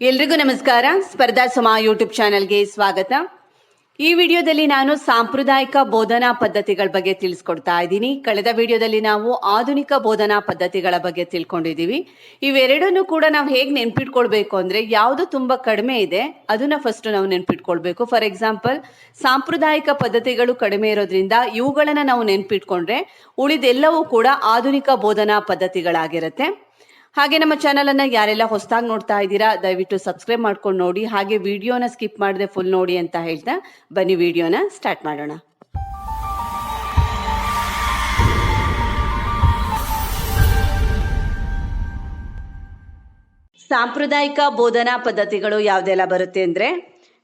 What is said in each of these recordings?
ಎಲ್ರಿಗೂ ನಮಸ್ಕಾರ. ಸ್ಪರ್ಧಾ ಸಮ ಯೂಟ್ಯೂಬ್ ಚಾನೆಲ್ಗೆ ಸ್ವಾಗತ. ಈ ವಿಡಿಯೋದಲ್ಲಿ ನಾನು ಸಾಂಪ್ರದಾಯಿಕ ಬೋಧನಾ ಪದ್ಧತಿಗಳ ಬಗ್ಗೆ ತಿಳಿಸ್ಕೊಡ್ತಾ ಇದ್ದೀನಿ. ಕಳೆದ ವಿಡಿಯೋದಲ್ಲಿ ನಾವು ಆಧುನಿಕ ಬೋಧನಾ ಪದ್ಧತಿಗಳ ಬಗ್ಗೆ ತಿಳ್ಕೊಂಡಿದ್ದೀವಿ. ಇವೆರಡನ್ನು ಕೂಡ ನಾವು ಹೇಗೆ ನೆನ್ಪಿಟ್ಕೊಳ್ಬೇಕು ಅಂದ್ರೆ ಯಾವುದು ತುಂಬಾ ಕಡಿಮೆ ಇದೆ, ಅದನ್ನ ಫಸ್ಟ್ ನಾವು ನೆನ್ಪಿಟ್ಕೊಳ್ಬೇಕು. ಫಾರ್ ಎಕ್ಸಾಂಪಲ್ ಸಾಂಪ್ರದಾಯಿಕ ಪದ್ಧತಿಗಳು ಕಡಿಮೆ ಇರೋದ್ರಿಂದ ಇವುಗಳನ್ನ ನಾವು ನೆನ್ಪಿಟ್ಕೊಂಡ್ರೆ ಉಳಿದೆಲ್ಲವೂ ಕೂಡ ಆಧುನಿಕ ಬೋಧನಾ ಪದ್ಧತಿಗಳಾಗಿರುತ್ತೆ. ಹಾಗೆ ನಮ್ಮ ಚಾನಲ್ ಅನ್ನ ಯಾರೆಲ್ಲ ಹೊಸದಾಗಿ ನೋಡ್ತಾ ಇದ್ದೀರಾ, ದಯವಿಟ್ಟು ಸಬ್ಸ್ಕ್ರೈಬ್ ಮಾಡ್ಕೊಂಡು ನೋಡಿ. ಹಾಗೆ ವಿಡಿಯೋನ ಸ್ಕಿಪ್ ಮಾಡದೆ ಫುಲ್ ನೋಡಿ ಅಂತ ಹೇಳ್ತಾ ಬನ್ನಿ ವಿಡಿಯೋನ ಸ್ಟಾರ್ಟ್ ಮಾಡೋಣ. ಸಾಂಪ್ರದಾಯಿಕ ಬೋಧನಾ ಪದ್ಧತಿಗಳು ಯಾವುದೆಲ್ಲ ಬರುತ್ತೆ ಅಂದರೆ,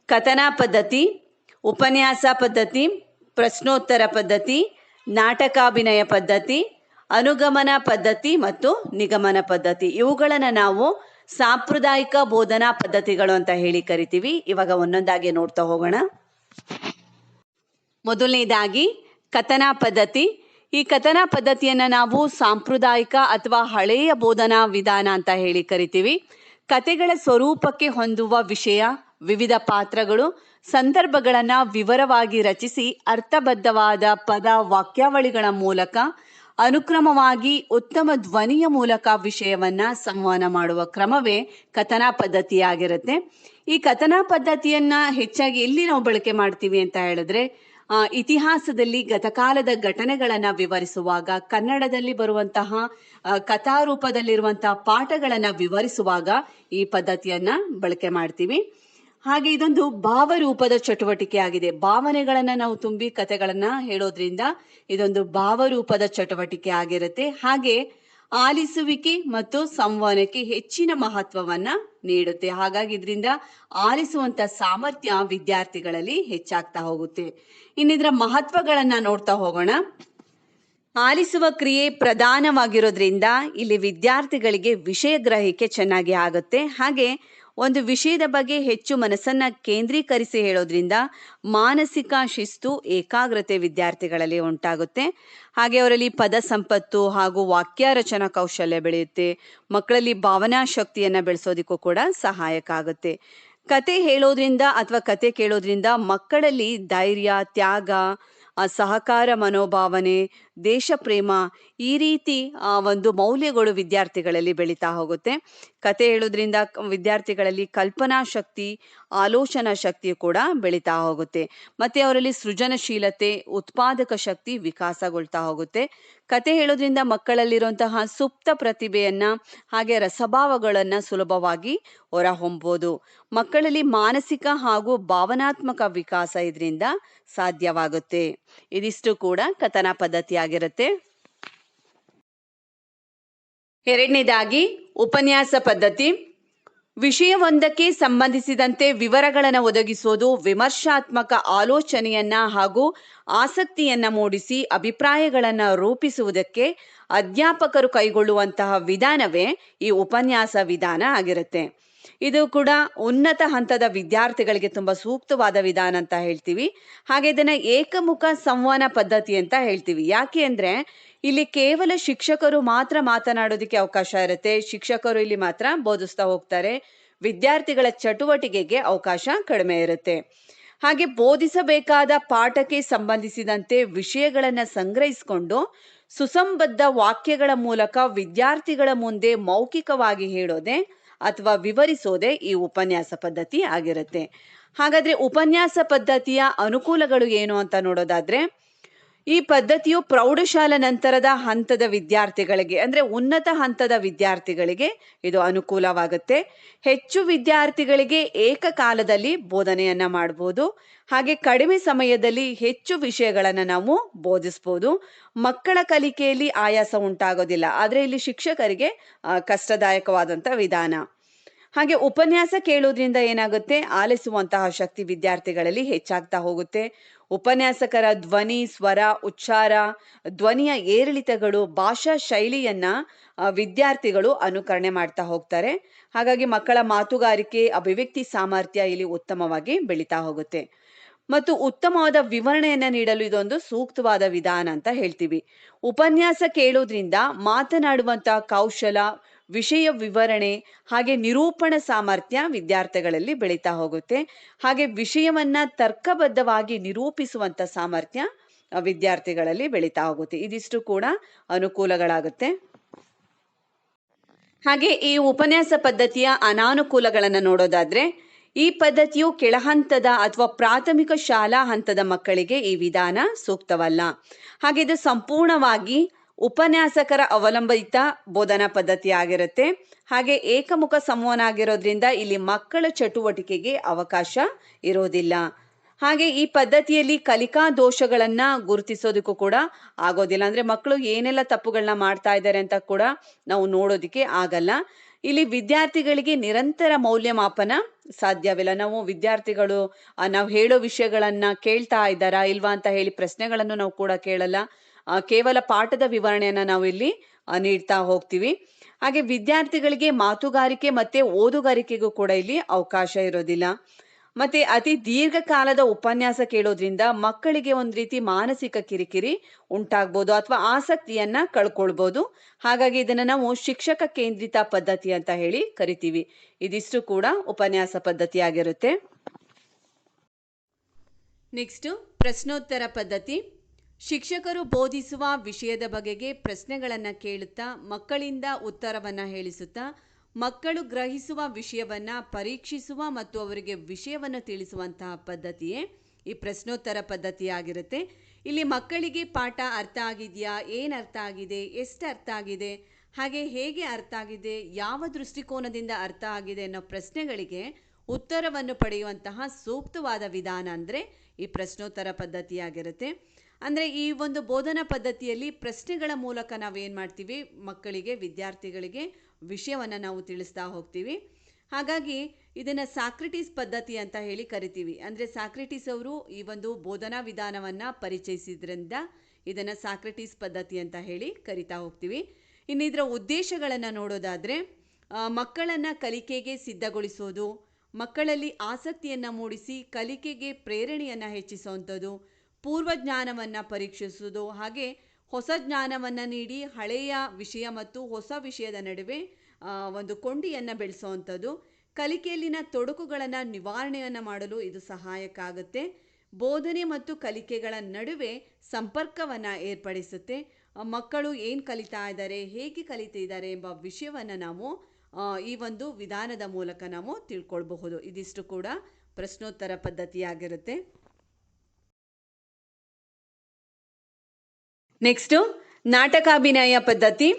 ಕಥನ ಪದ್ಧತಿ, ಉಪನ್ಯಾಸ ಪದ್ಧತಿ, ಪ್ರಶ್ನೋತ್ತರ ಪದ್ಧತಿ, ನಾಟಕಾಭಿನಯ ಪದ್ಧತಿ ಅನುಗಮನ ಪದ್ಧತಿ ಮತ್ತು ನಿಗಮನ ಪದ್ಧತಿ. ಇವುಗಳನ್ನು ನಾವು ಸಾಂಪ್ರದಾಯಿಕ ಬೋಧನಾ ಪದ್ಧತಿಗಳು ಅಂತ ಹೇಳಿ ಕರಿತೀವಿ. ಇವಾಗ ಒಂದೊಂದಾಗಿ ನೋಡ್ತಾ ಹೋಗೋಣ. ಮೊದಲನೇದಾಗಿ ಕಥನ ಪದ್ಧತಿ. ಈ ಕಥನ ಪದ್ಧತಿಯನ್ನು ನಾವು ಸಾಂಪ್ರದಾಯಿಕ ಅಥವಾ ಹಳೆಯ ಬೋಧನಾ ವಿಧಾನ ಅಂತ ಹೇಳಿ ಕರಿತೀವಿ. ಕತೆಗಳ ಸ್ವರೂಪಕ್ಕೆ ಹೊಂದುವ ವಿಷಯ, ವಿವಿಧ ಪಾತ್ರಗಳು, ಸಂದರ್ಭಗಳನ್ನು ವಿವರವಾಗಿ ರಚಿಸಿ ಅರ್ಥಬದ್ಧವಾದ ಪದ ವಾಕ್ಯಾವಳಿಗಳ ಮೂಲಕ ಅನುಕ್ರಮವಾಗಿ ಉತ್ತಮ ಧ್ವನಿಯ ಮೂಲಕ ವಿಷಯವನ್ನ ಸಂವಹನ ಮಾಡುವ ಕ್ರಮವೇ ಕಥನ ಪದ್ಧತಿಯಾಗಿರುತ್ತೆ. ಈ ಕಥನ ಪದ್ಧತಿಯನ್ನ ಹೆಚ್ಚಾಗಿ ಎಲ್ಲಿ ನಾವು ಬಳಕೆ ಮಾಡ್ತೀವಿ ಅಂತ ಹೇಳಿದ್ರೆ ಇತಿಹಾಸದಲ್ಲಿ ಗತಕಾಲದ ಘಟನೆಗಳನ್ನ ವಿವರಿಸುವಾಗ, ಕನ್ನಡದಲ್ಲಿ ಬರುವಂತಹ ಕಥಾರೂಪದಲ್ಲಿರುವಂತಹ ಪಾಠಗಳನ್ನ ವಿವರಿಸುವಾಗ ಈ ಪದ್ಧತಿಯನ್ನ ಬಳಕೆ ಮಾಡ್ತೀವಿ. ಹಾಗೆ ಇದೊಂದು ಭಾವರೂಪದ ಚಟುವಟಿಕೆ ಆಗಿದೆ. ಭಾವನೆಗಳನ್ನ ನಾವು ತುಂಬಿ ಕಥೆಗಳನ್ನ ಹೇಳೋದ್ರಿಂದ ಇದೊಂದು ಭಾವರೂಪದ ಚಟುವಟಿಕೆ ಆಗಿರುತ್ತೆ. ಹಾಗೆ ಆಲಿಸುವಿಕೆ ಮತ್ತು ಸಂವಹನಕ್ಕೆ ಹೆಚ್ಚಿನ ಮಹತ್ವವನ್ನ ನೀಡುತ್ತೆ. ಹಾಗಾಗಿ ಇದರಿಂದ ಆಲಿಸುವಂತ ಸಾಮರ್ಥ್ಯ ವಿದ್ಯಾರ್ಥಿಗಳಲ್ಲಿ ಹೆಚ್ಚಾಗ್ತಾ ಹೋಗುತ್ತೆ. ಇನ್ನಿದ್ರ ಮಹತ್ವಗಳನ್ನ ನೋಡ್ತಾ ಹೋಗೋಣ. ಆಲಿಸುವ ಕ್ರಿಯೆ ಪ್ರಧಾನವಾಗಿರೋದ್ರಿಂದ ಇಲ್ಲಿ ವಿದ್ಯಾರ್ಥಿಗಳಿಗೆ ವಿಷಯ ಗ್ರಹಿಕೆ ಚೆನ್ನಾಗಿ ಆಗುತ್ತೆ. ಹಾಗೆ ಒಂದು ವಿಷಯದ ಬಗ್ಗೆ ಹೆಚ್ಚು ಮನಸ್ಸನ್ನು ಕೇಂದ್ರೀಕರಿಸಿ ಹೇಳೋದ್ರಿಂದ ಮಾನಸಿಕ ಶಿಸ್ತು, ಏಕಾಗ್ರತೆ ವಿದ್ಯಾರ್ಥಿಗಳಲ್ಲಿ ಉಂಟಾಗುತ್ತೆ. ಹಾಗೆ ಅವರಲ್ಲಿ ಪದ ಸಂಪತ್ತು ಹಾಗೂ ವಾಕ್ಯ ರಚನಾ ಕೌಶಲ್ಯ ಬೆಳೆಯುತ್ತೆ. ಮಕ್ಕಳಲ್ಲಿ ಭಾವನಾ ಶಕ್ತಿಯನ್ನು ಬೆಳೆಸೋದಕ್ಕೂ ಕೂಡ ಸಹಾಯಕ ಆಗುತ್ತೆ. ಕತೆ ಹೇಳೋದ್ರಿಂದ ಅಥವಾ ಕತೆ ಕೇಳೋದ್ರಿಂದ ಮಕ್ಕಳಲ್ಲಿ ಧೈರ್ಯ, ತ್ಯಾಗ ಸಹಕಾರ ಮನೋಭಾವನೆ ದೇಶ ಪ್ರೇಮ ಈ ರೀತಿ ಆ ಒಂದು ಮೌಲ್ಯಗಳು ವಿದ್ಯಾರ್ಥಿಗಳಲ್ಲಿ ಬೆಳೀತಾ ಹೋಗುತ್ತೆ. ಕತೆ ಹೇಳೋದ್ರಿಂದ ವಿದ್ಯಾರ್ಥಿಗಳಲ್ಲಿ ಕಲ್ಪನಾ ಶಕ್ತಿ, ಆಲೋಚನಾ ಶಕ್ತಿ ಕೂಡ ಬೆಳೀತಾ ಹೋಗುತ್ತೆ. ಮತ್ತೆ ಅವರಲ್ಲಿ ಸೃಜನಶೀಲತೆ, ಉತ್ಪಾದಕ ಶಕ್ತಿ ವಿಕಾಸಗೊಳ್ತಾ ಹೋಗುತ್ತೆ. ಕತೆ ಹೇಳೋದ್ರಿಂದ ಮಕ್ಕಳಲ್ಲಿರುವಂತಹ ಸುಪ್ತ ಪ್ರತಿಭೆಯನ್ನ ಹಾಗೆ ರಸಭಾವಗಳನ್ನ ಸುಲಭವಾಗಿ ಹೊರಹೊಂಬೋದು. ಮಕ್ಕಳಲ್ಲಿ ಮಾನಸಿಕ ಹಾಗೂ ಭಾವನಾತ್ಮಕ ವಿಕಾಸ ಇದರಿಂದ ಸಾಧ್ಯವಾಗುತ್ತೆ. ಇದಿಷ್ಟು ಕೂಡ ಕಥನ ಪದ್ಧತಿ ಆಗಿರುತ್ತೆ. ಎರಡನೇದಾಗಿ ಉಪನ್ಯಾಸ ಪದ್ಧತಿ. ವಿಷಯವೊಂದಕ್ಕೆ ಸಂಬಂಧಿಸಿದಂತೆ ವಿವರಗಳನ್ನು ಒದಗಿಸುವುದು ವಿಮರ್ಶಾತ್ಮಕ ಆಲೋಚನೆಯನ್ನ ಹಾಗೂ ಆಸಕ್ತಿಯನ್ನ ಮೂಡಿಸಿ ಅಭಿಪ್ರಾಯಗಳನ್ನು ರೂಪಿಸುವುದಕ್ಕೆ ಅಧ್ಯಾಪಕರು ಕೈಗೊಳ್ಳುವಂತಹ ವಿಧಾನವೇ ಈ ಉಪನ್ಯಾಸ ವಿಧಾನ ಆಗಿರುತ್ತೆ. ಇದು ಕೂಡ ಉನ್ನತ ಹಂತದ ವಿದ್ಯಾರ್ಥಿಗಳಿಗೆ ತುಂಬಾ ಸೂಕ್ತವಾದ ವಿಧಾನ ಅಂತ ಹೇಳ್ತೀವಿ. ಹಾಗೆ ಇದನ್ನ ಏಕಮುಖ ಸಂವಹನ ಪದ್ಧತಿ ಅಂತ ಹೇಳ್ತೀವಿ. ಯಾಕೆ ಅಂದ್ರೆ ಇಲ್ಲಿ ಕೇವಲ ಶಿಕ್ಷಕರು ಮಾತ್ರ ಮಾತನಾಡೋದಕ್ಕೆ ಅವಕಾಶ ಇರುತ್ತೆ. ಶಿಕ್ಷಕರು ಇಲ್ಲಿ ಮಾತ್ರ ಬೋಧಿಸ್ತಾ ಹೋಗ್ತಾರೆ. ವಿದ್ಯಾರ್ಥಿಗಳ ಚಟುವಟಿಕೆಗೆ ಅವಕಾಶ ಕಡಿಮೆ ಇರುತ್ತೆ. ಹಾಗೆ ಬೋಧಿಸಬೇಕಾದ ಪಾಠಕ್ಕೆ ಸಂಬಂಧಿಸಿದಂತೆ ವಿಷಯಗಳನ್ನ ಸಂಗ್ರಹಿಸಿಕೊಂಡು ಸುಸಂಬದ್ಧ ವಾಕ್ಯಗಳ ಮೂಲಕ ವಿದ್ಯಾರ್ಥಿಗಳ ಮುಂದೆ ಮೌಖಿಕವಾಗಿ ಹೇಳೋದೆ ಅಥವಾ ವಿವರಿಸೋದೇ ಈ ಉಪನ್ಯಾಸ ಪದ್ಧತಿ ಆಗಿರುತ್ತೆ. ಹಾಗಾದ್ರೆ ಉಪನ್ಯಾಸ ಪದ್ಧತಿಯ ಅನುಕೂಲಗಳು ಏನು ಅಂತ ನೋಡೋದಾದ್ರೆ, ಈ ಪದ್ಧತಿಯು ಪ್ರೌಢಶಾಲೆ ನಂತರದ ಹಂತದ ವಿದ್ಯಾರ್ಥಿಗಳಿಗೆ, ಅಂದ್ರೆ ಉನ್ನತ ಹಂತದ ವಿದ್ಯಾರ್ಥಿಗಳಿಗೆ ಇದು ಅನುಕೂಲವಾಗುತ್ತೆ. ಹೆಚ್ಚು ವಿದ್ಯಾರ್ಥಿಗಳಿಗೆ ಏಕಕಾಲದಲ್ಲಿ ಬೋಧನೆಯನ್ನ ಮಾಡಬಹುದು ಹಾಗೆ ಕಡಿಮೆ ಸಮಯದಲ್ಲಿ ಹೆಚ್ಚು ವಿಷಯಗಳನ್ನು ನಾವು ಬೋಧಿಸ್ಬೋದು. ಮಕ್ಕಳ ಕಲಿಕೆಯಲ್ಲಿ ಆಯಾಸ ಉಂಟಾಗೋದಿಲ್ಲ. ಆದರೆ ಇಲ್ಲಿ ಶಿಕ್ಷಕರಿಗೆ ಕಷ್ಟದಾಯಕವಾದಂತ ವಿಧಾನ. ಹಾಗೆ ಉಪನ್ಯಾಸ ಕೇಳೋದ್ರಿಂದ ಏನಾಗುತ್ತೆ? ಆಲಿಸುವಂತಹ ಶಕ್ತಿ ವಿದ್ಯಾರ್ಥಿಗಳಲ್ಲಿ ಹೆಚ್ಚಾಗ್ತಾ ಹೋಗುತ್ತೆ. ಉಪನ್ಯಾಸಕರ ಧ್ವನಿ, ಸ್ವರ, ಉಚ್ಚಾರ, ಧ್ವನಿಯ ಏರಿಳಿತಗಳು, ಭಾಷಾ ಶೈಲಿಯನ್ನ ವಿದ್ಯಾರ್ಥಿಗಳು ಅನುಕರಣೆ ಮಾಡ್ತಾ ಹೋಗ್ತಾರೆ. ಹಾಗಾಗಿ ಮಕ್ಕಳ ಮಾತುಗಾರಿಕೆ, ಅಭಿವ್ಯಕ್ತಿ ಸಾಮರ್ಥ್ಯ ಇಲ್ಲಿ ಉತ್ತಮವಾಗಿ ಬೆಳೀತಾ ಹೋಗುತ್ತೆ. ಮತ್ತು ಉತ್ತಮವಾದ ವಿವರಣೆಯನ್ನ ನೀಡಲು ಇದೊಂದು ಸೂಕ್ತವಾದ ವಿಧಾನ ಅಂತ ಹೇಳ್ತೀವಿ. ಉಪನ್ಯಾಸ ಕೇಳೋದ್ರಿಂದ ಮಾತನಾಡುವಂತಹ ಕೌಶಲ ವಿಷಯ ವಿವರಣೆ ಹಾಗೆ ನಿರೂಪಣ ಸಾಮರ್ಥ್ಯ ವಿದ್ಯಾರ್ಥಿಗಳಲ್ಲಿ ಬೆಳೀತಾ ಹೋಗುತ್ತೆ. ಹಾಗೆ ವಿಷಯವನ್ನ ತರ್ಕಬದ್ಧವಾಗಿ ನಿರೂಪಿಸುವಂತ ಸಾಮರ್ಥ್ಯ ವಿದ್ಯಾರ್ಥಿಗಳಲ್ಲಿ ಬೆಳೀತಾ ಹೋಗುತ್ತೆ. ಇದಿಷ್ಟು ಕೂಡ ಅನುಕೂಲಗಳಾಗುತ್ತೆ. ಹಾಗೆ ಈ ಉಪನ್ಯಾಸ ಪದ್ಧತಿಯ ಅನಾನುಕೂಲಗಳನ್ನು ನೋಡೋದಾದ್ರೆ, ಈ ಪದ್ಧತಿಯು ಕೆಳಹಂತದ ಅಥವಾ ಪ್ರಾಥಮಿಕ ಶಾಲಾ ಹಂತದ ಮಕ್ಕಳಿಗೆ ಈ ವಿಧಾನ ಸೂಕ್ತವಲ್ಲ. ಹಾಗೆ ಇದು ಸಂಪೂರ್ಣವಾಗಿ ಉಪನ್ಯಾಸಕರ ಅವಲಂಬಿತ ಬೋಧನಾ ಪದ್ಧತಿ ಆಗಿರುತ್ತೆ. ಹಾಗೆ ಏಕಮುಖ ಸಂವಹನ ಆಗಿರೋದ್ರಿಂದ ಇಲ್ಲಿ ಮಕ್ಕಳ ಚಟುವಟಿಕೆಗೆ ಅವಕಾಶ ಇರೋದಿಲ್ಲ. ಹಾಗೆ ಈ ಪದ್ಧತಿಯಲ್ಲಿ ಕಲಿಕಾ ದೋಷಗಳನ್ನ ಗುರುತಿಸೋದಕ್ಕೂ ಕೂಡ ಆಗೋದಿಲ್ಲ. ಅಂದ್ರೆ ಮಕ್ಕಳು ಏನೆಲ್ಲ ತಪ್ಪುಗಳನ್ನ ಮಾಡ್ತಾ ಇದ್ದಾರೆ ಅಂತ ಕೂಡ ನಾವು ನೋಡೋದಿಕ್ಕೆ ಆಗಲ್ಲ. ಇಲ್ಲಿ ವಿದ್ಯಾರ್ಥಿಗಳಿಗೆ ನಿರಂತರ ಮೌಲ್ಯಮಾಪನ ಸಾಧ್ಯವಿಲ್ಲ. ನಾವು ವಿದ್ಯಾರ್ಥಿಗಳು ನಾವು ಹೇಳೋ ವಿಷಯಗಳನ್ನ ಕೇಳ್ತಾ ಇದ್ದಾರಾ ಇಲ್ವಾ ಅಂತ ಹೇಳಿ ಪ್ರಶ್ನೆಗಳನ್ನು ನಾವು ಕೂಡ ಕೇಳಲ್ಲ. ಕೇವಲ ಪಾಠದ ವಿವರಣೆಯನ್ನು ನಾವು ಇಲ್ಲಿ ನೀಡ್ತಾ ಹೋಗ್ತೀವಿ. ಹಾಗೆ ವಿದ್ಯಾರ್ಥಿಗಳಿಗೆ ಮಾತುಗಾರಿಕೆ ಮತ್ತೆ ಓದುಗಾರಿಕೆಗೂ ಕೂಡ ಇಲ್ಲಿ ಅವಕಾಶ ಇರೋದಿಲ್ಲ. ಮತ್ತೆ ಅತಿ ದೀರ್ಘಕಾಲದ ಉಪನ್ಯಾಸ ಕೇಳೋದ್ರಿಂದ ಮಕ್ಕಳಿಗೆ ಒಂದು ರೀತಿ ಮಾನಸಿಕ ಕಿರಿಕಿರಿ ಉಂಟಾಗ್ಬೋದು ಅಥವಾ ಆಸಕ್ತಿಯನ್ನ ಕಳ್ಕೊಳ್ಬೋದು. ಹಾಗಾಗಿ ಇದನ್ನ ನಾವು ಶಿಕ್ಷಕ ಕೇಂದ್ರಿತ ಪದ್ಧತಿ ಅಂತ ಹೇಳಿ ಕರಿತೀವಿ. ಇದಿಷ್ಟು ಕೂಡ ಉಪನ್ಯಾಸ ಪದ್ಧತಿ ಆಗಿರುತ್ತೆ. ನೆಕ್ಸ್ಟ್ ಪ್ರಶ್ನೋತ್ತರ ಪದ್ಧತಿ. ಶಿಕ್ಷಕರು ಬೋಧಿಸುವ ವಿಷಯದ ಬಗೆಗೆ ಪ್ರಶ್ನೆಗಳನ್ನು ಕೇಳುತ್ತಾ ಮಕ್ಕಳಿಂದ ಉತ್ತರವನ್ನು ಹೇಳಿಸುತ್ತಾ ಮಕ್ಕಳು ಗ್ರಹಿಸುವ ವಿಷಯವನ್ನ ಪರೀಕ್ಷಿಸುವ ಮತ್ತು ಅವರಿಗೆ ವಿಷಯವನ್ನು ತಿಳಿಸುವಂತಹ ಪದ್ಧತಿಯೇ ಈ ಪ್ರಶ್ನೋತ್ತರ ಪದ್ಧತಿಯಾಗಿರುತ್ತೆ. ಇಲ್ಲಿ ಮಕ್ಕಳಿಗೆ ಪಾಠ ಅರ್ಥ ಆಗಿದೆಯಾ? ಏನು ಅರ್ಥ ಆಗಿದೆ? ಎಷ್ಟು ಅರ್ಥ ಆಗಿದೆ? ಹಾಗೆ ಹೇಗೆ ಅರ್ಥ ಆಗಿದೆ? ಯಾವ ದೃಷ್ಟಿಕೋನದಿಂದ ಅರ್ಥ ಆಗಿದೆ ಅನ್ನೋ ಪ್ರಶ್ನೆಗಳಿಗೆ ಉತ್ತರವನ್ನು ಪಡೆಯುವಂತಹ ಸೂಕ್ತವಾದ ವಿಧಾನ ಅಂದರೆ ಈ ಪ್ರಶ್ನೋತ್ತರ ಪದ್ಧತಿಯಾಗಿರುತ್ತೆ. ಅಂದರೆ ಈ ಒಂದು ಬೋಧನಾ ಪದ್ಧತಿಯಲ್ಲಿ ಪ್ರಶ್ನೆಗಳ ಮೂಲಕ ನಾವು ಏನು ಮಾಡ್ತೀವಿ? ಮಕ್ಕಳಿಗೆ, ವಿದ್ಯಾರ್ಥಿಗಳಿಗೆ ವಿಷಯವನ್ನು ನಾವು ತಿಳಿಸ್ತಾ ಹೋಗ್ತೀವಿ. ಹಾಗಾಗಿ ಇದನ್ನು ಸಾಕ್ರಿಟೀಸ್ ಪದ್ಧತಿ ಅಂತ ಹೇಳಿ ಕರಿತೀವಿ. ಅಂದರೆ ಸಾಕ್ರಿಟೀಸ್ ಅವರು ಈ ಒಂದು ಬೋಧನಾ ವಿಧಾನವನ್ನು ಪರಿಚಯಿಸಿದ್ರಿಂದ ಇದನ್ನು ಸಾಕ್ರಿಟೀಸ್ ಪದ್ಧತಿ ಅಂತ ಹೇಳಿ ಕರಿತಾ ಹೋಗ್ತೀವಿ. ಇನ್ನು ಇದರ ಉದ್ದೇಶಗಳನ್ನು ನೋಡೋದಾದರೆ ಮಕ್ಕಳನ್ನು ಕಲಿಕೆಗೆ ಸಿದ್ಧಗೊಳಿಸೋದು, ಮಕ್ಕಳಲ್ಲಿ ಆಸಕ್ತಿಯನ್ನು ಮೂಡಿಸಿ ಕಲಿಕೆಗೆ ಪ್ರೇರಣೆಯನ್ನು ಹೆಚ್ಚಿಸುವಂಥದ್ದು ಪೂರ್ವ ಜ್ಞಾನವನ್ನು ಪರೀಕ್ಷಿಸುವುದು. ಹಾಗೆ ಹೊಸ ಜ್ಞಾನವನ್ನು ನೀಡಿ ಹಳೆಯ ವಿಷಯ ಮತ್ತು ಹೊಸ ವಿಷಯದ ನಡುವೆ ಒಂದು ಕೊಂಡಿಯನ್ನು ಬೆಳೆಸುವಂಥದ್ದು ಕಲಿಕೆಯಲ್ಲಿನ ತೊಡಕುಗಳನ್ನು ನಿವಾರಣೆಯನ್ನು ಮಾಡಲು ಇದು ಸಹಾಯಕ ಆಗುತ್ತೆ. ಬೋಧನೆ ಮತ್ತು ಕಲಿಕೆಗಳ ನಡುವೆ ಸಂಪರ್ಕವನ್ನು ಏರ್ಪಡಿಸುತ್ತೆ. ಮಕ್ಕಳು ಏನು ಕಲಿತಾ ಇದ್ದಾರೆ, ಹೇಗೆ ಕಲಿತಿದ್ದಾರೆ ಎಂಬ ವಿಷಯವನ್ನು ನಾವು ಈ ಒಂದು ವಿಧಾನದ ಮೂಲಕ ನಾವು ತಿಳ್ಕೊಳ್ಬಹುದು. ಇದಿಷ್ಟು ಕೂಡ ಪ್ರಶ್ನೋತ್ತರ ಪದ್ಧತಿಯಾಗಿರುತ್ತೆ. ನೆಕ್ಸ್ಟು ನಾಟಕಾಭಿನಯ ಪದ್ಧತಿ.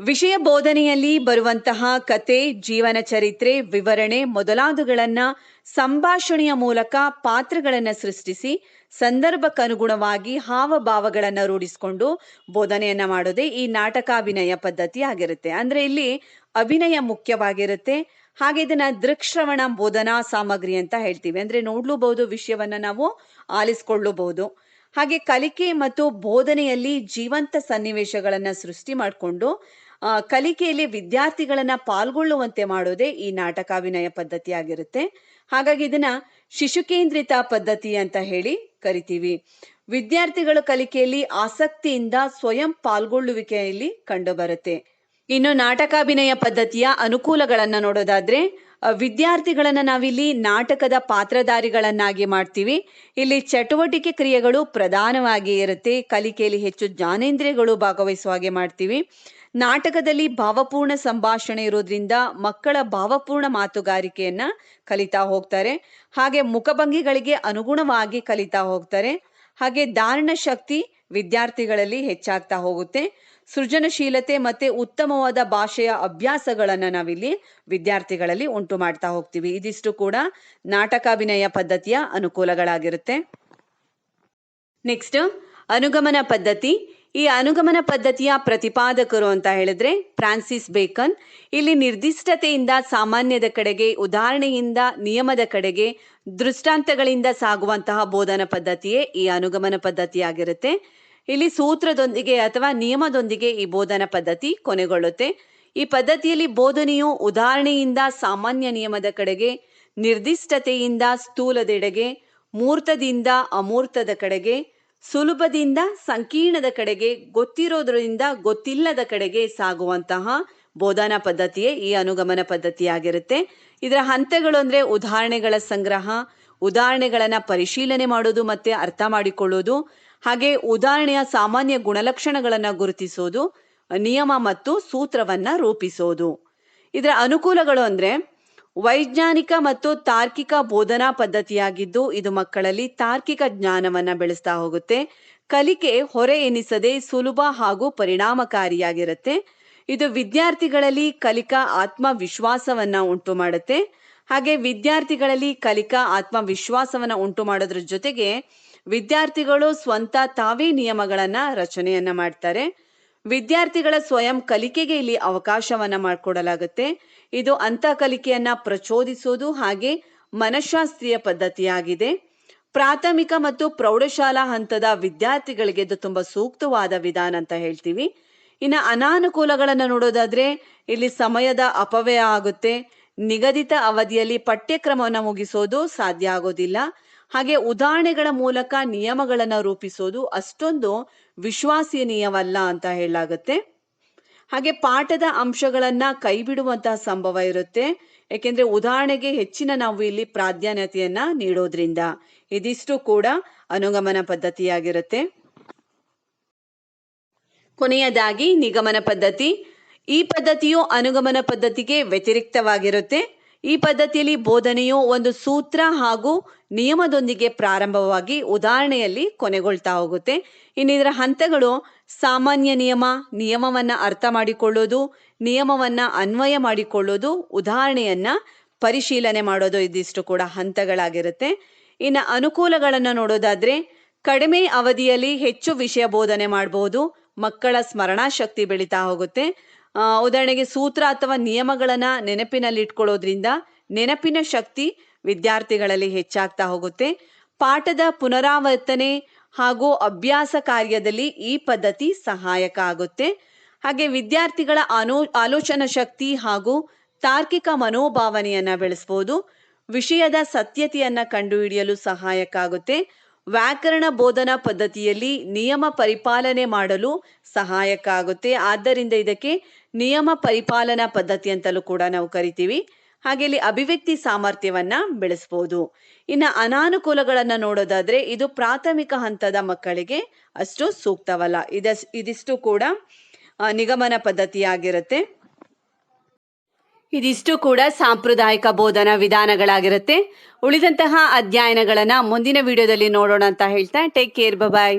ವಿಷಯ ಬೋಧನೆಯಲ್ಲಿ ಬರುವಂತಹ ಕತೆ, ಜೀವನ ಚರಿತ್ರೆ, ವಿವರಣೆ ಮೊದಲಾದವುಗಳನ್ನು ಸಂಭಾಷಣೆಯ ಮೂಲಕ ಪಾತ್ರಗಳನ್ನು ಸೃಷ್ಟಿಸಿ, ಸಂದರ್ಭಕ್ಕನುಗುಣವಾಗಿ ಹಾವಭಾವಗಳನ್ನು ರೂಢಿಸಿಕೊಂಡು ಬೋಧನೆಯನ್ನು ಮಾಡೋದೇ ಈ ನಾಟಕಾಭಿನಯ ಪದ್ಧತಿ ಆಗಿರುತ್ತೆ. ಅಂದ್ರೆ ಇಲ್ಲಿ ಅಭಿನಯ ಮುಖ್ಯವಾಗಿರುತ್ತೆ. ಹಾಗೆ ಇದನ್ನ ದೃಕ್ಶ್ರವಣ ಬೋಧನಾ ಸಾಮಗ್ರಿ ಅಂತ ಹೇಳ್ತೀವಿ. ಅಂದ್ರೆ ನೋಡ್ಲೂಬಹುದು ವಿಷಯವನ್ನ ನಾವು ಆಲಿಸ್ಕೊಳ್ಳಬಹುದು ಹಾಗೆ ಕಲಿಕೆ ಮತ್ತು ಬೋಧನೆಯಲ್ಲಿ ಜೀವಂತ ಸನ್ನಿವೇಶಗಳನ್ನ ಸೃಷ್ಟಿ ಮಾಡಿಕೊಂಡು ಕಲಿಕೆಯಲ್ಲಿ ವಿದ್ಯಾರ್ಥಿಗಳನ್ನ ಪಾಲ್ಗೊಳ್ಳುವಂತೆ ಮಾಡೋದೇ ಈ ನಾಟಕಾಭಿನಯ ಪದ್ಧತಿಯಾಗಿರುತ್ತೆ. ಹಾಗಾಗಿ ಇದನ್ನ ಶಿಶುಕೇಂದ್ರಿತ ಪದ್ಧತಿ ಅಂತ ಹೇಳಿ ಕರಿತೀವಿ. ವಿದ್ಯಾರ್ಥಿಗಳು ಕಲಿಕೆಯಲ್ಲಿ ಆಸಕ್ತಿಯಿಂದ ಸ್ವಯಂ ಪಾಲ್ಗೊಳ್ಳುವಿಕೆಯಲ್ಲಿ ಕಂಡುಬರುತ್ತೆ. ಇನ್ನು ನಾಟಕಾಭಿನಯ ಪದ್ಧತಿಯ ಅನುಕೂಲಗಳನ್ನು ನೋಡೋದಾದ್ರೆ ವಿದ್ಯಾರ್ಥಿಗಳನ್ನು ನಾವಿಲ್ಲಿ ನಾಟಕದ ಪಾತ್ರಧಾರಿಗಳನ್ನಾಗಿ ಮಾಡ್ತೀವಿ. ಇಲ್ಲಿ ಚಟುವಟಿಕೆ ಕ್ರಿಯೆಗಳು ಪ್ರಧಾನವಾಗಿ ಇರುತ್ತೆ. ಕಲಿಕೆಯಲ್ಲಿ ಹೆಚ್ಚು ಜ್ಞಾನೇಂದ್ರಿಯಗಳು ಭಾಗವಹಿಸುವ ಹಾಗೆ ಮಾಡ್ತೀವಿ. ನಾಟಕದಲ್ಲಿ ಭಾವಪೂರ್ಣ ಸಂಭಾಷಣೆ ಇರೋದ್ರಿಂದ ಮಕ್ಕಳ ಭಾವಪೂರ್ಣ ಮಾತುಗಾರಿಕೆಯನ್ನ ಕಲಿತಾ ಹೋಗ್ತಾರೆ. ಹಾಗೆ ಮುಖಭಂಗಿಗಳಿಗೆ ಅನುಗುಣವಾಗಿ ಕಲಿತಾ ಹೋಗ್ತಾರೆ. ಹಾಗೆ ಧಾರಣ ಶಕ್ತಿ ವಿದ್ಯಾರ್ಥಿಗಳಲ್ಲಿ ಹೆಚ್ಚಾಗ್ತಾ ಹೋಗುತ್ತೆ. ಸೃಜನಶೀಲತೆ ಮತ್ತೆ ಉತ್ತಮವಾದ ಭಾಷೆಯ ಅಭ್ಯಾಸಗಳನ್ನು ನಾವಿಲ್ಲಿ ವಿದ್ಯಾರ್ಥಿಗಳಲ್ಲಿ ಉಂಟು ಮಾಡ್ತಾ ಹೋಗ್ತೀವಿ. ಇದಿಷ್ಟು ಕೂಡ ನಾಟಕಾಭಿನಯ ಪದ್ಧತಿಯ ಅನುಕೂಲಗಳಾಗಿರುತ್ತೆ. ನೆಕ್ಸ್ಟ್ ಅನುಗಮನ ಪದ್ಧತಿ. ಈ ಅನುಗಮನ ಪದ್ಧತಿಯ ಪ್ರತಿಪಾದಕರು ಅಂತ ಹೇಳಿದ್ರೆ ಫ್ರಾನ್ಸಿಸ್ ಬೇಕನ್. ಇಲ್ಲಿ ನಿರ್ದಿಷ್ಟತೆಯಿಂದ ಸಾಮಾನ್ಯದ ಕಡೆಗೆ, ಉದಾಹರಣೆಯಿಂದ ನಿಯಮದ ಕಡೆಗೆ, ದೃಷ್ಟಾಂತಗಳಿಂದ ಸಾಗುವಂತಹ ಬೋಧನಾ ಪದ್ಧತಿಯೇ ಈ ಅನುಗಮನ ಪದ್ಧತಿಯಾಗಿರುತ್ತೆ. ಇಲ್ಲಿ ಸೂತ್ರದೊಂದಿಗೆ ಅಥವಾ ನಿಯಮದೊಂದಿಗೆ ಈ ಬೋಧನಾ ಪದ್ಧತಿ ಕೊನೆಗೊಳ್ಳುತ್ತೆ. ಈ ಪದ್ಧತಿಯಲ್ಲಿ ಬೋಧನೆಯು ಉದಾಹರಣೆಯಿಂದ ಸಾಮಾನ್ಯ ನಿಯಮದ ಕಡೆಗೆ, ನಿರ್ದಿಷ್ಟತೆಯಿಂದ ಸ್ಥೂಲದೆಡೆಗೆ, ಮೂರ್ತದಿಂದ ಅಮೂರ್ತದ ಕಡೆಗೆ, ಸುಲಭದಿಂದ ಸಂಕೀರ್ಣದ ಕಡೆಗೆ, ಗೊತ್ತಿರೋದ್ರಿಂದ ಗೊತ್ತಿಲ್ಲದ ಕಡೆಗೆ ಸಾಗುವಂತಹ ಬೋಧನಾ ಪದ್ಧತಿಯೇ ಈ ಅನುಗಮನ ಪದ್ಧತಿಯಾಗಿರುತ್ತೆ. ಇದರ ಹಂತಗಳು ಅಂದ್ರೆ ಉದಾಹರಣೆಗಳ ಸಂಗ್ರಹ, ಉದಾಹರಣೆಗಳನ್ನು ಪರಿಶೀಲನೆ ಮಾಡೋದು ಮತ್ತೆ ಅರ್ಥ ಮಾಡಿಕೊಳ್ಳೋದು ಹಾಗೆ ಉದಾಹರಣೆಯ ಸಾಮಾನ್ಯ ಗುಣಲಕ್ಷಣಗಳನ್ನು ಗುರುತಿಸೋದು, ನಿಯಮ ಮತ್ತು ಸೂತ್ರವನ್ನು ರೂಪಿಸೋದು. ಇದರ ಅನುಕೂಲಗಳು ಅಂದರೆ ವೈಜ್ಞಾನಿಕ ಮತ್ತು ತಾರ್ಕಿಕ ಬೋಧನಾ ಪದ್ಧತಿಯಾಗಿದ್ದು ಇದು ಮಕ್ಕಳಲ್ಲಿ ತಾರ್ಕಿಕ ಜ್ಞಾನವನ್ನು ಬೆಳೆಸ್ತಾ ಹೋಗುತ್ತೆ. ಕಲಿಕೆ ಹೊರೆ ಎನಿಸದೆ ಸುಲಭ ಹಾಗೂ ಪರಿಣಾಮಕಾರಿಯಾಗಿರುತ್ತೆ. ಇದು ವಿದ್ಯಾರ್ಥಿಗಳಲ್ಲಿ ಕಲಿಕಾ ಆತ್ಮವಿಶ್ವಾಸವನ್ನ ಉಂಟು ಮಾಡುತ್ತೆ. ಹಾಗೆ ವಿದ್ಯಾರ್ಥಿಗಳಲ್ಲಿ ಕಲಿಕಾ ಆತ್ಮವಿಶ್ವಾಸವನ್ನ ಉಂಟು ಮಾಡೋದ್ರ ಜೊತೆಗೆ ವಿದ್ಯಾರ್ಥಿಗಳು ಸ್ವಂತ ತಾವೇ ನಿಯಮಗಳನ್ನ ರಚನೆಯನ್ನ ಮಾಡ್ತಾರೆ. ವಿದ್ಯಾರ್ಥಿಗಳ ಸ್ವಯಂ ಕಲಿಕೆಗೆ ಇಲ್ಲಿ ಅವಕಾಶವನ್ನ ಮಾಡಿಕೊಡಲಾಗುತ್ತೆ. ಇದು ಅಂತ ಕಲಿಕೆಯನ್ನ ಪ್ರಚೋದಿಸೋದು ಹಾಗೆ ಮನಃಶಾಸ್ತ್ರೀಯ ಪದ್ಧತಿಯಾಗಿದೆ. ಪ್ರಾಥಮಿಕ ಮತ್ತು ಪ್ರೌಢಶಾಲಾ ಹಂತದ ವಿದ್ಯಾರ್ಥಿಗಳಿಗೆ ಇದು ತುಂಬಾ ಸೂಕ್ತವಾದ ವಿಧಾನ ಅಂತ ಹೇಳ್ತೀವಿ. ಇನ್ನು ಅನಾನುಕೂಲಗಳನ್ನು ನೋಡೋದಾದ್ರೆ ಇಲ್ಲಿ ಸಮಯದ ಅಪವ್ಯಯ ಆಗುತ್ತೆ. ನಿಗದಿತ ಅವಧಿಯಲ್ಲಿ ಪಠ್ಯಕ್ರಮವನ್ನು ಮುಗಿಸೋದು ಸಾಧ್ಯ ಆಗೋದಿಲ್ಲ. ಹಾಗೆ ಉದಾಹರಣೆಗಳ ಮೂಲಕ ನಿಯಮಗಳನ್ನು ರೂಪಿಸೋದು ಅಷ್ಟೊಂದು ವಿಶ್ವಾಸನೀಯವಲ್ಲ ಅಂತ ಹೇಳಲಾಗುತ್ತೆ. ಹಾಗೆ ಪಾಠದ ಅಂಶಗಳನ್ನ ಕೈಬಿಡುವಂತಹ ಸಂಭವ ಇರುತ್ತೆ. ಏಕೆಂದರೆ ಉದಾಹರಣೆಗೆ ಹೆಚ್ಚಿನ ನಾವು ಇಲ್ಲಿ ಪ್ರಾಧಾನ್ಯತೆಯನ್ನ ನೀಡೋದ್ರಿಂದ ಇದಿಷ್ಟು ಕೂಡ ಅನುಗಮನ ಪದ್ಧತಿಯಾಗಿರುತ್ತೆ. ಕೊನೆಯದಾಗಿ ನಿಗಮನ ಪದ್ಧತಿ. ಈ ಪದ್ಧತಿಯು ಅನುಗಮನ ಪದ್ಧತಿಗೆ ವ್ಯತಿರಿಕ್ತವಾಗಿರುತ್ತೆ. ಈ ಪದ್ಧತಿಯಲ್ಲಿ ಬೋಧನೆಯು ಒಂದು ಸೂತ್ರ ಹಾಗೂ ನಿಯಮದೊಂದಿಗೆ ಪ್ರಾರಂಭವಾಗಿ ಉದಾಹರಣೆಯಲ್ಲಿ ಕೊನೆಗೊಳ್ತಾ ಹೋಗುತ್ತೆ. ಇನ್ನಿದರ ಹಂತಗಳು ಸಾಮಾನ್ಯ ನಿಯಮ, ನಿಯಮವನ್ನ ಅರ್ಥ ಮಾಡಿಕೊಳ್ಳೋದು, ನಿಯಮವನ್ನ ಅನ್ವಯ ಮಾಡಿಕೊಳ್ಳೋದು, ಉದಾಹರಣೆಯನ್ನ ಪರಿಶೀಲನೆ ಮಾಡೋದು ಇದಿಷ್ಟು ಕೂಡ ಹಂತಗಳಾಗಿರುತ್ತೆ. ಇನ್ನು ಅನುಕೂಲಗಳನ್ನು ನೋಡೋದಾದ್ರೆ ಕಡಿಮೆ ಅವಧಿಯಲ್ಲಿ ಹೆಚ್ಚು ವಿಷಯ ಬೋಧನೆ ಮಾಡಬಹುದು ಮಕ್ಕಳ ಸ್ಮರಣಾ ಶಕ್ತಿ ಬೆಳೀತಾ ಹೋಗುತ್ತೆ. ಉದಾಹರಣೆಗೆ ಸೂತ್ರ ಅಥವಾ ನಿಯಮಗಳನ್ನ ನೆನಪಿನಲ್ಲಿ ಇಟ್ಕೊಳ್ಳೋದ್ರಿಂದ ನೆನಪಿನ ಶಕ್ತಿ ವಿದ್ಯಾರ್ಥಿಗಳಲ್ಲಿ ಹೆಚ್ಚಾಗ್ತಾ ಹೋಗುತ್ತೆ. ಪಾಠದ ಪುನರಾವರ್ತನೆ ಹಾಗೂ ಅಭ್ಯಾಸ ಕಾರ್ಯದಲ್ಲಿ ಈ ಪದ್ಧತಿ ಸಹಾಯಕ ಆಗುತ್ತೆ. ಹಾಗೆ ವಿದ್ಯಾರ್ಥಿಗಳ ಆಲೋಚನಾ ಶಕ್ತಿ ಹಾಗೂ ತಾರ್ಕಿಕ ಮನೋಭಾವನೆಯನ್ನ ಬೆಳೆಸ್ಬೋದು. ವಿಷಯದ ಸತ್ಯತೆಯನ್ನ ಕಂಡುಹಿಡಿಯಲು ಸಹಾಯಕ ಆಗುತ್ತೆ. ವ್ಯಾಕರಣ ಬೋಧನಾ ಪದ್ಧತಿಯಲ್ಲಿ ನಿಯಮ ಪರಿಪಾಲನೆ ಮಾಡಲು ಸಹಾಯಕ ಆಗುತ್ತೆ ಆದ್ದರಿಂದ ಇದಕ್ಕೆ ನಿಯಮ ಪರಿಪಾಲನಾ ಪದ್ಧತಿ ಅಂತಲೂ ಕೂಡ ನಾವು ಕರಿತೀವಿ. ಹಾಗೆ ಇಲ್ಲಿ ಅಭಿವ್ಯಕ್ತಿ ಸಾಮರ್ಥ್ಯವನ್ನ ಬೆಳೆಸಬಹುದು ಇನ್ನು ಅನಾನುಕೂಲಗಳನ್ನು ನೋಡೋದಾದ್ರೆ ಇದು ಪ್ರಾಥಮಿಕ ಹಂತದ ಮಕ್ಕಳಿಗೆ ಅಷ್ಟು ಸೂಕ್ತವಲ್ಲ. ಇದಷ್ಟು ಇದಿಷ್ಟು ಕೂಡ ನಿಗಮನ ಪದ್ಧತಿಯಾಗಿರುತ್ತೆ. ಇದಿಷ್ಟು ಕೂಡ ಸಾಂಪ್ರದಾಯಿಕ ಬೋಧನಾ ವಿಧಾನಗಳಾಗಿರುತ್ತೆ. ಉಳಿದಂತಹ ಅಧ್ಯಯನಗಳನ್ನು ಮುಂದಿನ ವಿಡಿಯೋದಲ್ಲಿ ನೋಡೋಣ ಅಂತ ಹೇಳ್ತಾ ಟೇಕ್ ಕೇರ್ ಬಾಯ್